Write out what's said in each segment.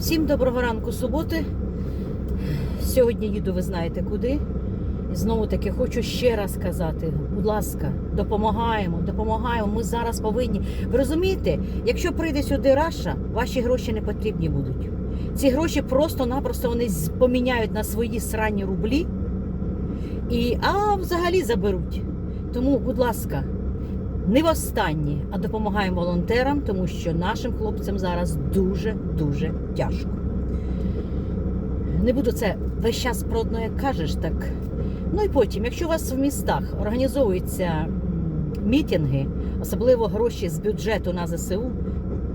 Всім доброго ранку суботи. Сьогодні їду, ви знаєте куди. І знову таки хочу ще раз сказати: будь ласка, допомагаємо, допомагаємо. Ми зараз повинні. Ви розумієте, якщо прийде сюди Раша, ваші гроші не потрібні будуть. Ці гроші просто-напросто вони поміняють на свої срані рублі і а взагалі заберуть. Тому, будь ласка, не востаннє, а допомагаємо волонтерам, тому що нашим хлопцям зараз дуже-дуже тяжко. Не буду це весь час про як кажеш, так. Ну і потім, якщо у вас в містах організовуються мітинги, особливо гроші з бюджету на ЗСУ,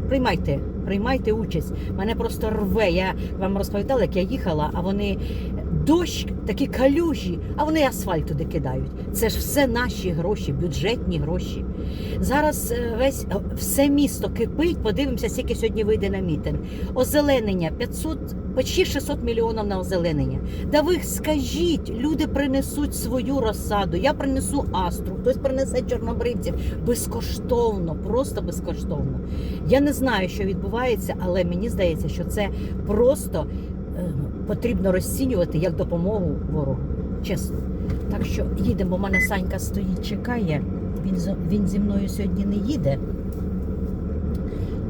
приймайте, приймайте участь. Мене просто рве. Я вам розповідала, як я їхала, а вони дощ, такі калюжі, а вони асфальт туди кидають. Це ж все наші гроші, бюджетні гроші. Зараз е, весь е, все місто кипить. Подивимося, скільки сьогодні вийде на мітинг. Озеленення 500, почти 600 мільйонів на озеленення. Да ви скажіть, люди принесуть свою розсаду. Я принесу астру, хтось принесе чорнобривців безкоштовно, просто безкоштовно. Я не знаю, що відбувається, але мені здається, що це просто потрібно розцінювати як допомогу ворогу. Чесно. Так що їдемо, в мене Санька стоїть, чекає. Він, він зі мною сьогодні не їде,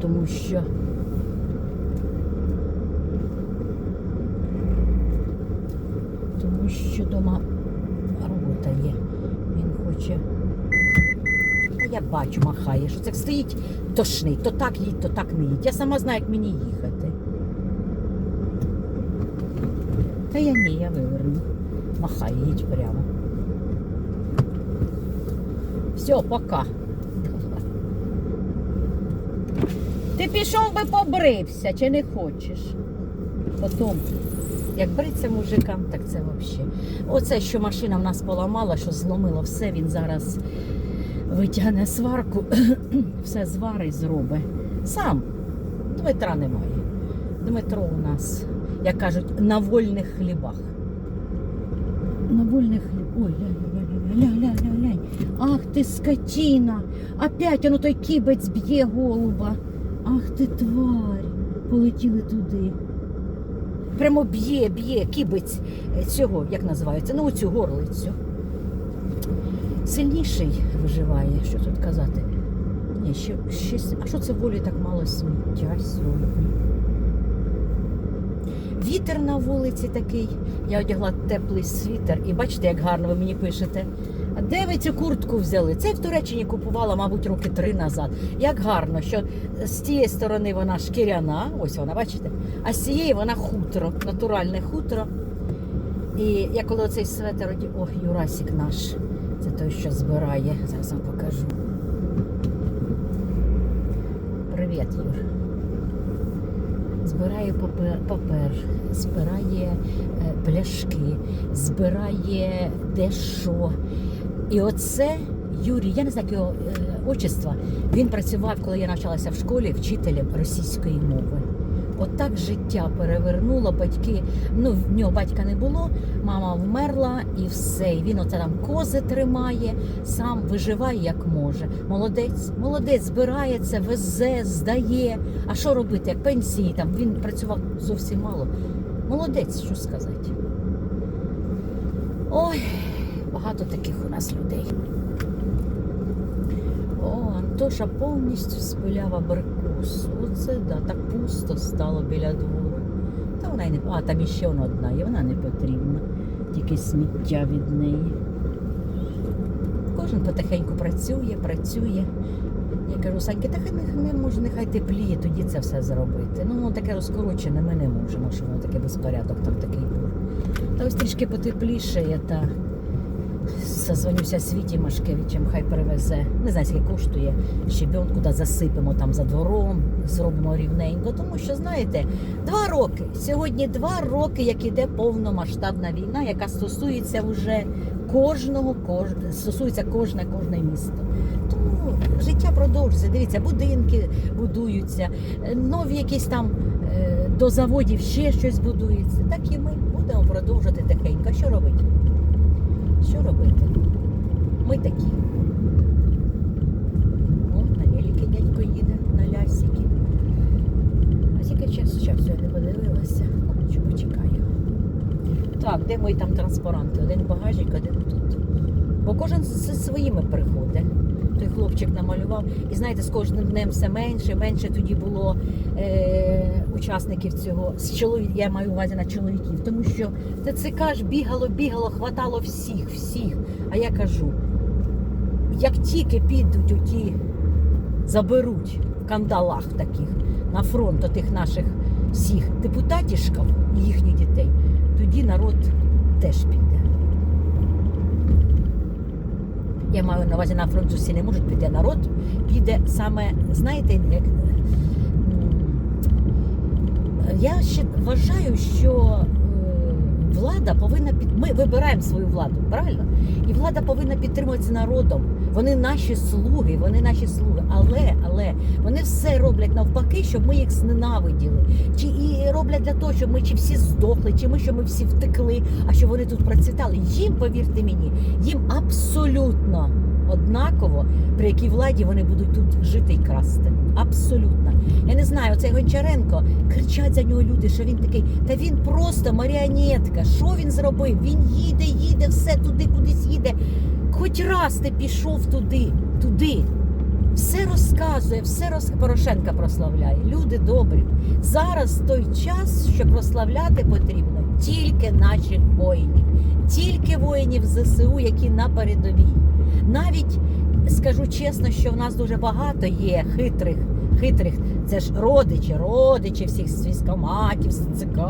тому що. Що вдома робота є. Він хоче. А я бачу, махає, що це стоїть тошний. То так їдь, то так не їдь. Я сама знаю, як мені їхати. Та я ні, я виверну. Махає, їдь прямо. Все, пока. Ти пішов би побрився, чи не хочеш? Потім, як бриться мужикам, так це взагалі. Оце, що машина в нас поламала, що зломило все, він зараз витягне сварку, все зварить, зробить. Сам. Дмитра немає. Дмитро у нас, як кажуть, на вольних хлібах. На вольних хлібах. Ой, ля, ля, ля, ля, ля, ля. Ах ти скотина! Опять воно той кібець б'є голуба. Ах ти тварь! Полетіли туди. Прямо б'є, б'є, кібець е, цього, як називається, ну оцю горлицю. Сильніший виживає, що тут казати. Ні, ще, ще, а що це волі так мало сміття сьогодні? Вітер на вулиці такий. Я одягла теплий світер, і бачите, як гарно ви мені пишете. А де ви цю куртку взяли? Це в Туреччині купувала, мабуть, роки три назад. Як гарно, що з тієї сторони вона шкіряна, ось вона, бачите, а з цієї вона хутро, натуральне хутро. І я коли оцей светер. Ох, Юрасик наш. Це той, що збирає. Зараз вам покажу. Збирає папер, папер збирає е, пляшки, збирає дещо. І оце Юрій, я не знаю його е, отчества, він працював, коли я навчалася в школі, вчителем російської мови. Отак життя перевернуло, батьки, ну в нього батька не було, мама вмерла і все. І він оце там кози тримає, сам виживає як може. Молодець, молодець, збирається, везе, здає. А що робити? Як пенсії там він працював зовсім мало. Молодець, що сказати. Ой, багато таких у нас людей. О, Антоша повністю спиляв абрикосу. Оце да, так пусто стало біля двору. Та вона й не. А, там іще вона одна є, вона не потрібна. Тільки сміття від неї. Кожен потихеньку працює, працює. Я кажу, Саньки, та хай не, може, нехай тепліє, тоді це все зробити. Ну, таке розкорочене, ми не можемо, що воно таке безпорядок там такий був. Та ось трішки потепліше, та Созвонюся з Віті Машкевичем, хай привезе. Не знаю, скільки коштує щебенку, да засипемо там за двором, зробимо рівненько. Тому що, знаєте, два роки. Сьогодні два роки, як іде повномасштабна війна, яка стосується вже кожного, кож... стосується кожне кожне місто. Тому життя продовжується. Дивіться, будинки будуються, нові якісь там е, до заводів ще щось будується. Так і ми будемо продовжувати тихенько. Що робити? Що робити? Ми такі. О, на великі дядько їде, на лясики. А тільки часу? Зараз я не подивилася. Що почекаю. Так, де мої там транспаранти? Один багажник, один тут. Бо кожен зі своїми приходить. Той хлопчик намалював. І знаєте, з кожним днем все менше, менше тоді було е, учасників цього. З чоловік, я маю увазі на чоловіків, тому що ТЦК ж бігало, бігало, хватало всіх, всіх. А я кажу, як тільки підуть оті, заберуть в кандалах таких на фронт отих наших всіх депутатішків і їхніх дітей, тоді народ теж піде. Я маю на увазі на фронт усі не можуть піти. Народ піде саме, знаєте, як. Я ще вважаю, що е, влада повинна під. Ми вибираємо свою владу, правильно? І влада повинна підтримуватися народом. Вони наші слуги, вони наші слуги. Але, але вони все роблять навпаки, щоб ми їх зненавиділи. Чи і роблять для того, щоб ми чи всі здохли, чи ми щоб ми всі втекли, а щоб вони тут процвітали. Їм, повірте мені, їм абсолютно однаково, при якій владі вони будуть тут жити і красти. Абсолютно. Я не знаю, оцей Гончаренко кричать за нього люди, що він такий. Та він просто маріонетка. Що він зробив? Він їде, їде, все туди, кудись їде. Хоч раз ти пішов туди, туди. Все розказує, все роз... Порошенка прославляє. Люди добрі. Зараз той час, що прославляти потрібно тільки наших воїнів, тільки воїнів ЗСУ, які на передовій. Навіть скажу чесно, що в нас дуже багато є хитрих, хитрих, це ж родичі, родичі всіх з військоматів, з ЦК,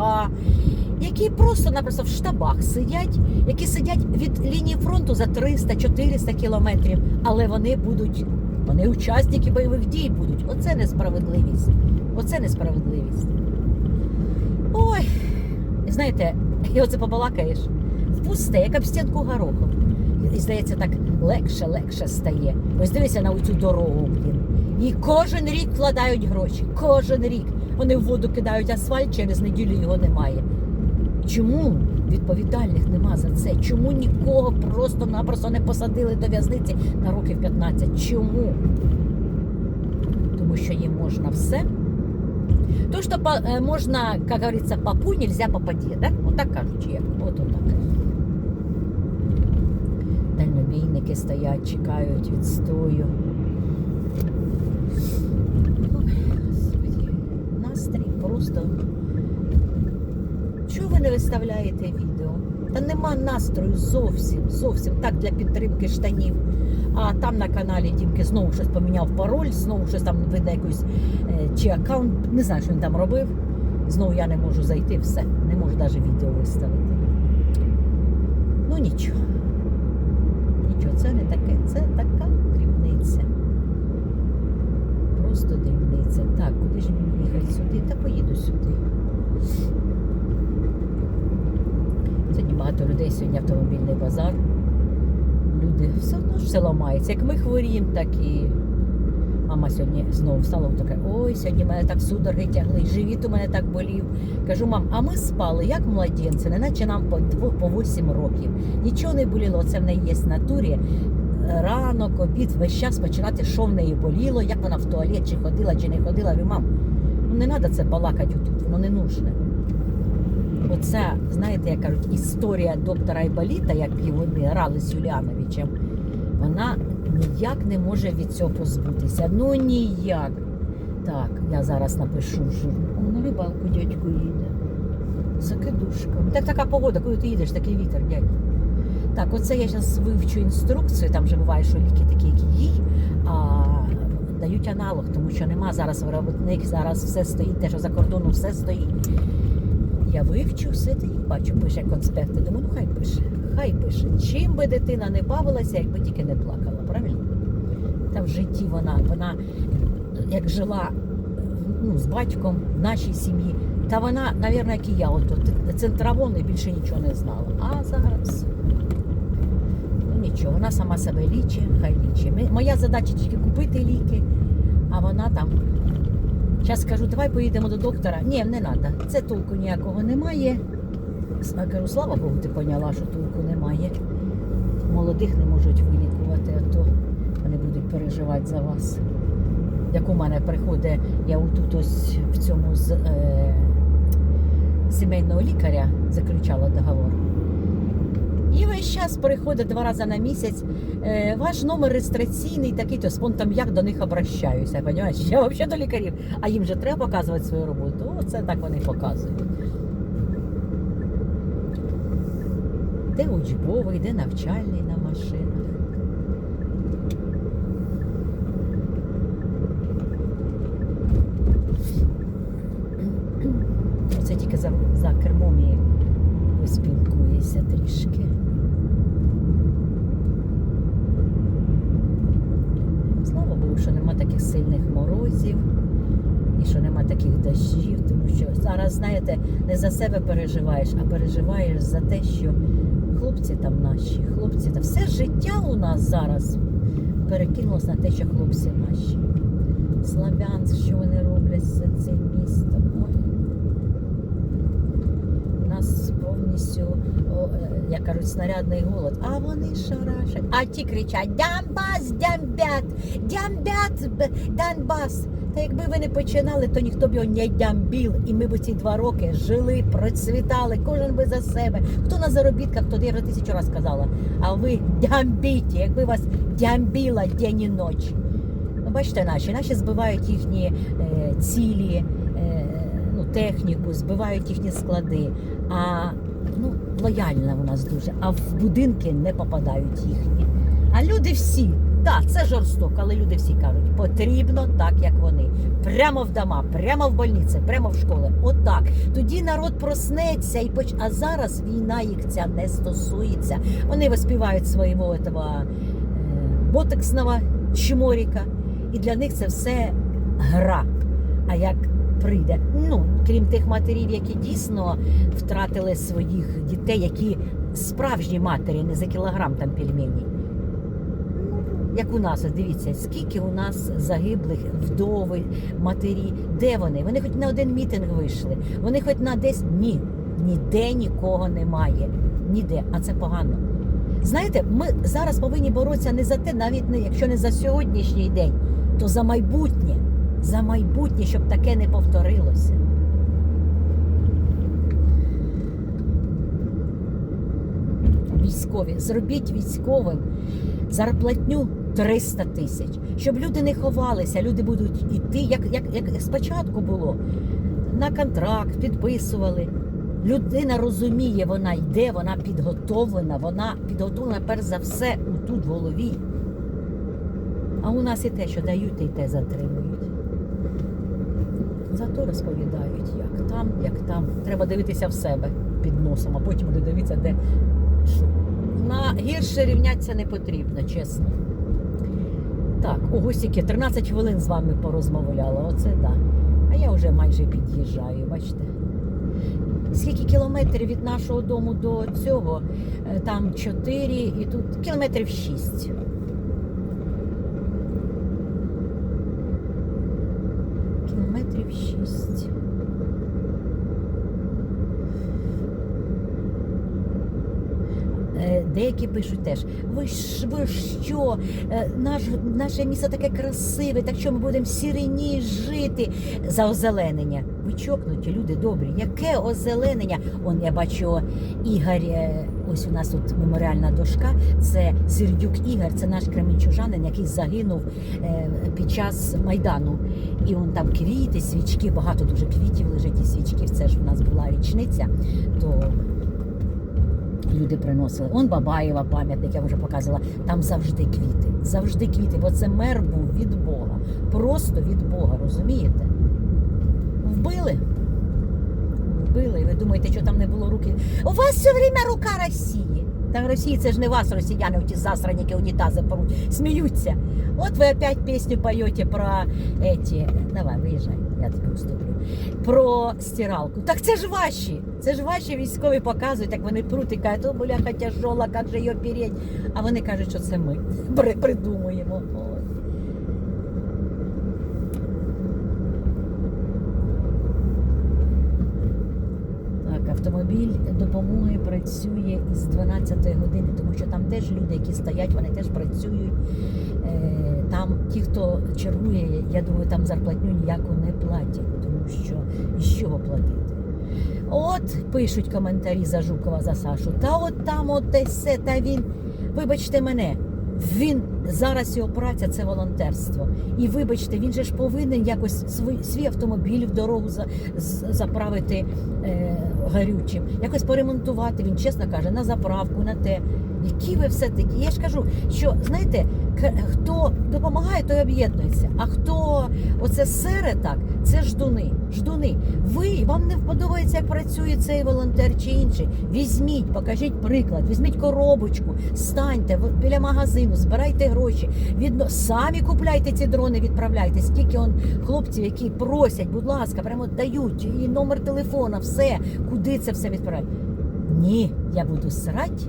які просто-напросто в штабах сидять, які сидять від лінії фронту за 300-400 кілометрів, але вони будуть, вони учасники бойових дій будуть. Оце несправедливість. Оце несправедливість. Ой, знаєте, і оце побалакаєш в пусте, як об стінку гороху. І здається, так легше, легше стає. Ось дивися на цю дорогу, блін. І кожен рік вкладають гроші. Кожен рік. Вони в воду кидають асфальт, через неділю його немає. Чому відповідальних нема за це? Чому нікого просто-напросто не посадили до в'язниці на років 15? Чому? Тому що їм можна все. То, що е, можна, як говориться, папу, нельзя попаді, да? Отак кажуть, як. От отак. Дальнобійники стоять, чекають відстою. Настрій просто. Ви не виставляєте відео? Та нема настрою зовсім, зовсім так для підтримки штанів. А там на каналі Дімки знову щось поміняв пароль, знову щось там веде якусь е, чи аккаунт, не знаю, що він там робив. Знову я не можу зайти, все, не можу навіть відео виставити. Ну нічого. Нічого, це не таке, це така дрібниця. Просто дрібниця. Так, куди ж мені їхати сюди? Та поїду сюди. Сьогодні багато людей, сьогодні автомобільний базар. Люди все одно ж все ламається. Як ми хворіємо, так і мама сьогодні знову встала така, ой, сьогодні мене так судороги тягли, живіт у мене так болів. Кажу, мам, а ми спали як младенці, не наче нам по, дво- по 8 років. Нічого не боліло, це в неї є в натурі. Ранок, обід, весь час починати, що в неї боліло, як вона в туалет, чи ходила, чи не ходила. Я говорю, мам, ну не треба це балакати тут, воно не нужне. Оця, знаєте, як кажуть, історія доктора Айболіта, як вони грали з Юліановичем, вона ніяк не може від цього позбутися. Ну ніяк. Так, я зараз напишу журнал. На рибалку дядько їде. Закидушка. Так така погода, коли ти їдеш, такий вітер, дядь. Так, оце я зараз вивчу інструкцію, там вже буває, що ліки такі, які їй, а дають аналог, тому що нема зараз виробник, зараз все стоїть, те, що за кордоном все стоїть. Я вивчу все, ти бачу, пише конспекти. Думаю, ну хай пише, хай пише. Чим би дитина не бавилася, якби тільки не плакала, правильно? Та в житті вона, вона як жила ну, з батьком в нашій сім'ї, та вона, мабуть, як і я, от, от центравон і більше нічого не знала. А зараз. Ну нічого, вона сама себе лічить, хай лічить. Моя задача тільки купити ліки, а вона там. Зараз скажу, давай поїдемо до доктора. Ні, не треба. Це толку ніякого немає. Я кажу, слава Богу, ти поняла, що толку немає. Молодих не можуть вилікувати, а то вони будуть переживати за вас. як у мене приходить, я тут ось в цьому з е, сімейного лікаря заключала договор. І весь час приходить два рази на місяць. Е, ваш номер реєстраційний такий, то спон там як до них обращаюся. Понимаєш? Я взагалі до лікарів, а їм же треба показувати свою роботу. Оце так вони показують. Де учбовий, де навчальний на машинах. Оце тільки за, за кермом і поспілкуєшся трішки. Слава Богу, що нема таких сильних морозів і що нема таких дощів, тому що зараз, знаєте, не за себе переживаєш, а переживаєш за те, що хлопці там наші, хлопці та все життя у нас зараз перекинулося на те, що хлопці наші. Славянськ, що вони роблять за цим містом. Ой. У нас повністю, о, е, як кажуть, снарядний голод. А вони шарашать. А ті кричать: Донбас, Донбят, Донбят, Донбас. Та якби ви не починали, то ніхто б його не дямбіл. І ми б ці два роки жили, процвітали, кожен би за себе. Хто на заробітках, то я вже тисячу разів казала. А ви дямбіті, якби вас дямбіла день і ніч. Ну, бачите, наші, наші збивають їхні е, цілі, е, ну, техніку, збивають їхні склади. А ну, лояльна у нас дуже. А в будинки не попадають їхні. А люди всі, так, це жорстоко, але люди всі кажуть, потрібно так, як вони. Прямо в дома, прямо в больниці, прямо в школи. Отак. Тоді народ проснеться і поч... А зараз війна їх ця не стосується. Вони виспівають свого этого, е, ботексного чморіка. І для них це все гра. А як прийде, ну крім тих матерів, які дійсно втратили своїх дітей, які справжні матері, не за кілограм там пельмені. Як у нас, дивіться, скільки у нас загиблих вдови, матері, де вони? Вони хоч на один мітинг вийшли, вони хоч на десь ні, ніде нікого немає. Ніде, а це погано. Знаєте, ми зараз повинні боротися не за те, навіть не якщо не за сьогоднішній день, то за майбутнє. За майбутнє, щоб таке не повторилося. Військові, зробіть військовим зарплатню 300 тисяч, щоб люди не ховалися, люди будуть йти, як, як, як спочатку було. На контракт підписували. Людина розуміє, вона йде, вона підготовлена, вона підготовлена перш за все тут в голові. А у нас і те, що дають, і те затримують. Зато розповідають, як там, як там. Треба дивитися в себе під носом, а потім дивитися, де. На гірше рівнятися не потрібно, чесно. Так, у стільки 13 хвилин з вами порозмовляла, оце так. Да. А я вже майже під'їжджаю, бачите. Скільки кілометрів від нашого дому до цього? Е, Там 4 і тут кілометрів 6. Кілометрів 6. Е, Деякі пишуть теж, ви ж ви що, Е, наш, наше місто таке красиве, так що ми будемо в сірині жити за озеленення. Ви чокнуті, люди добрі. Яке озеленення? Он я бачу Ігор, е, ось у нас тут меморіальна дошка. Це Сердюк Ігор, це наш кременчужанин, який загинув е, під час майдану. І он там квіти, свічки, багато дуже квітів лежить і свічків. Це ж у нас була річниця. То люди приносили. Он Бабаєва пам'ятник, я вже показувала. Там завжди квіти. Завжди квіти, бо це мер був від Бога. Просто від Бога, розумієте? Вбили. Вбили. І ви думаєте, що там не було руки? У вас все время рука Росії. Та Росії це ж не вас, росіяни, ті засранники унітази поруть. Сміються. От ви опять пісню поєте про эти. Давай, виїжджай, я тобі уступлю. Про стиралку. Так це ж ваші. Це ж ваші військові показують, як вони пруть і кажуть, о, бляха тяжола, як же її переть. А вони кажуть, що це ми придумуємо. Так, автомобіль допомоги працює із 12 години, тому що там теж люди, які стоять, вони теж працюють. Е, Там ті, хто чергує, я думаю, там зарплатню ніяку не платять, що із чого платити. От пишуть коментарі за Жукова за Сашу. Та от там, от все, та він. Вибачте мене, він зараз його праця це волонтерство. І вибачте, він же ж повинен якось свій, свій автомобіль в дорогу за, з- заправити е, гарючим, якось поремонтувати. Він чесно каже, на заправку, на те. Які ви все таки? Я ж кажу, що знаєте, хто допомагає, той об'єднується. А хто оце сере так, це ждуни. Ждуни. Ви вам не вподобається, як працює цей волонтер чи інший. Візьміть, покажіть приклад, візьміть коробочку, станьте біля магазину, збирайте гроші, відно самі купляйте ці дрони, відправляйте. Скільки он хлопців, які просять, будь ласка, прямо дають і номер телефона, все, куди це все відправляють. Ні, я буду срать,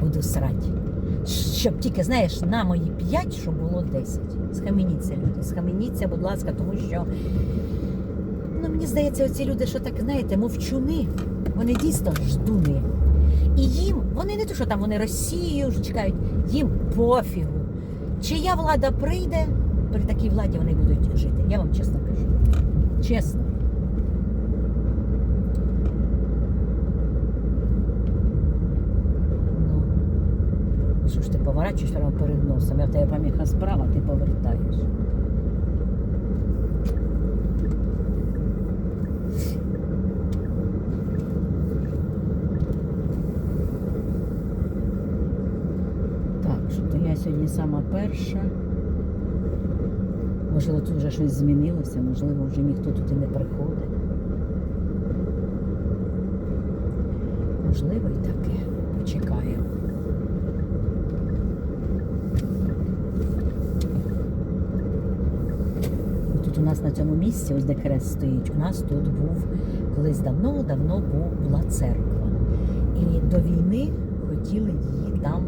буду срать. Щоб тільки, знаєш, на мої 5, щоб було 10. Схаменіться, люди, схаменіться, будь ласка, тому що ну, мені здається, оці люди, що так, знаєте, мовчуни, вони дійсно ждуни. І їм, вони не то, що там вони Росію чекають, їм пофігу. Чия влада прийде, при такій владі вони будуть жити. Я вам чесно кажу. Чесно. Ну, що ж ти поворачуєш прямо перед носом? Я в тебе поміха справа, ти повертаєш. Так, що то я сьогодні сама перша. Можливо, тут вже щось змінилося, можливо, вже ніхто тут і не приходить. Можливо, і таке. Почекаємо. Тут у нас на цьому місці, ось де хрест стоїть, у нас тут був колись давно-давно була церква. І до війни хотіли її там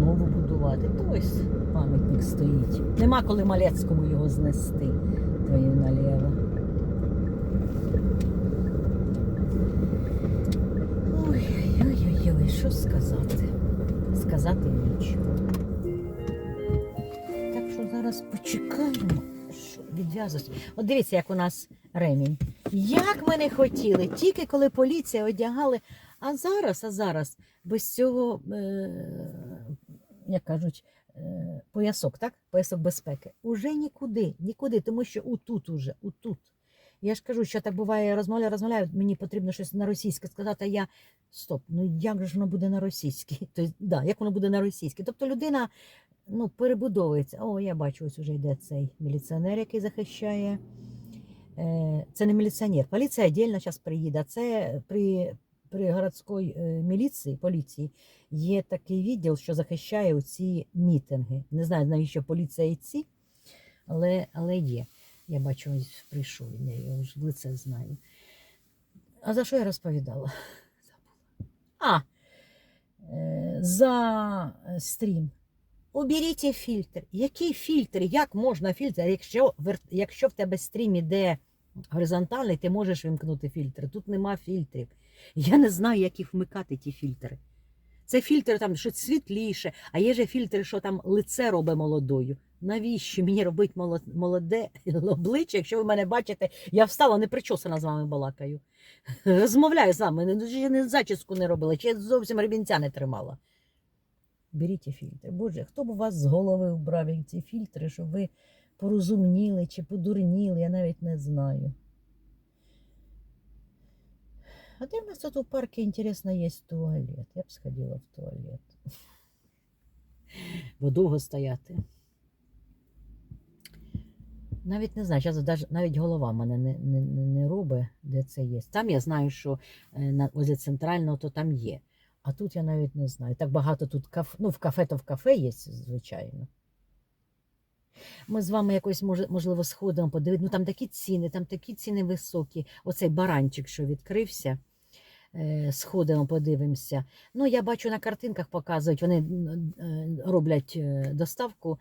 нову будувати. То ось пам'ятник стоїть. Нема коли Малецькому його знести. Твою наліво. Ой-ой-ой, що сказати? Сказати нічого. Так що зараз почекаємо, що відв'язується. От дивіться, як у нас ремінь. Як ми не хотіли, тільки коли поліція одягали. А зараз, а зараз без цього, е, як кажуть, е, поясок, так? Поясок безпеки. Уже нікуди, нікуди, тому що отут уже, утут. Я ж кажу, що так буває, розмовляю, розмовляю, мені потрібно щось на російське сказати, а я стоп, ну як же воно буде на російській? Тобто, да, як воно буде на російській? Тобто людина ну, перебудовується. О, я бачу, ось уже йде цей міліціонер, який захищає. Е, Це не міліціонер. Поліція віддільно зараз приїде. Це при, при городській е, міліції, поліції є такий відділ, що захищає оці мітинги. Не знаю, навіщо поліція і ці, але, але є. Я бачу, ось прийшов, я його ж лице знаю. А за що я розповідала? А, е, за стрім. Уберіть фільтр. Який фільтр? Як можна фільтр? Якщо, якщо в тебе стрім іде горизонтальний, ти можеш вимкнути фільтр. Тут нема фільтрів. Я не знаю, як їх вмикати, ті фільтри. Це фільтр там щось світліше, а є же фільтри, що там лице робить молодою. Навіщо мені робити молоде обличчя, якщо ви мене бачите, я встала, не причосана з вами балакаю. Розмовляю з вами, не, ще не зачіску не робила, чи зовсім ребінця не тримала. Беріть фільтр. Боже, хто б у вас з голови вбрав ці фільтри, щоб ви порозумніли чи подурніли, я навіть не знаю. А де в нас тут у парку, інтересно, є туалет? Я б сходила в туалет. Бо довго стояти. Навіть не знаю, зараз навіть голова мене не, не, не, робить, де це є. Там я знаю, що е, на возле центрального то там є. А тут я навіть не знаю. Так багато тут кафе, ну в кафе то в кафе є, звичайно. Ми з вами якось можливо сходимо подивитися. Ну там такі ціни, там такі ціни високі. Оцей баранчик, що відкрився. е, Сходимо, подивимося. Ну, я бачу на картинках показують, вони е, роблять доставку.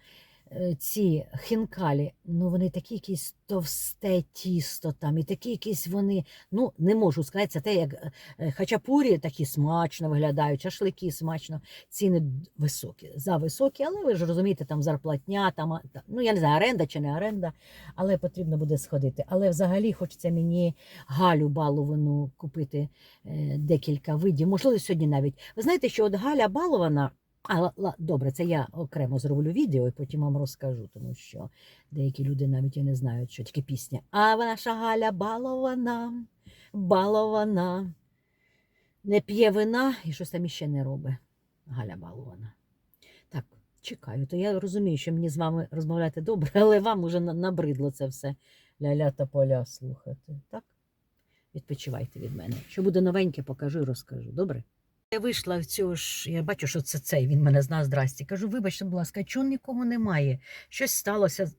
Е, ці хінкалі, ну вони такі якісь товсте тісто там, і такі якісь вони, ну не можу сказати, це те, як е, хачапурі такі смачно виглядають, шашлики смачно, ціни високі, за високі, але ви ж розумієте, там зарплатня, там, ну я не знаю, оренда чи не оренда, але потрібно буде сходити. Але взагалі хочеться мені Галю баловану купити е, декілька видів, можливо, сьогодні навіть. Ви знаєте, що от Галя балована. А, добре, це я окремо зроблю відео і потім вам розкажу, тому що деякі люди навіть і не знають, що таке пісня. А наша Галя балована, балована, не п'є вина і щось там іще не робить. Галя балована. Так, чекаю. То я розумію, що мені з вами розмовляти добре, але вам уже набридло це все ля-ля та поля слухати. Так? Відпочивайте від мене. Що буде новеньке, покажу і розкажу. Добре? Я вийшла в цього ж, я бачу, що це цей, він мене знає, здрасті. Кажу, вибачте, будь ласка, чого нікого немає? Щось сталося,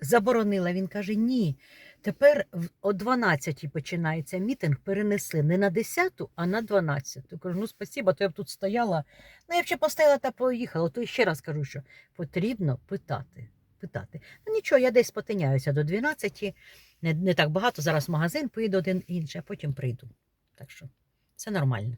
заборонила. Він каже, ні. Тепер о 12 починається мітинг, перенесли не на 10, а на 12. Кажу, ну спасіба, то я б тут стояла. Ну, я б ще постояла та поїхала. То ще раз кажу, що потрібно питати. питати. Ну нічого, я десь потиняюся до 12, не, не так багато. Зараз магазин поїду один інший, а потім прийду. Так що це нормально.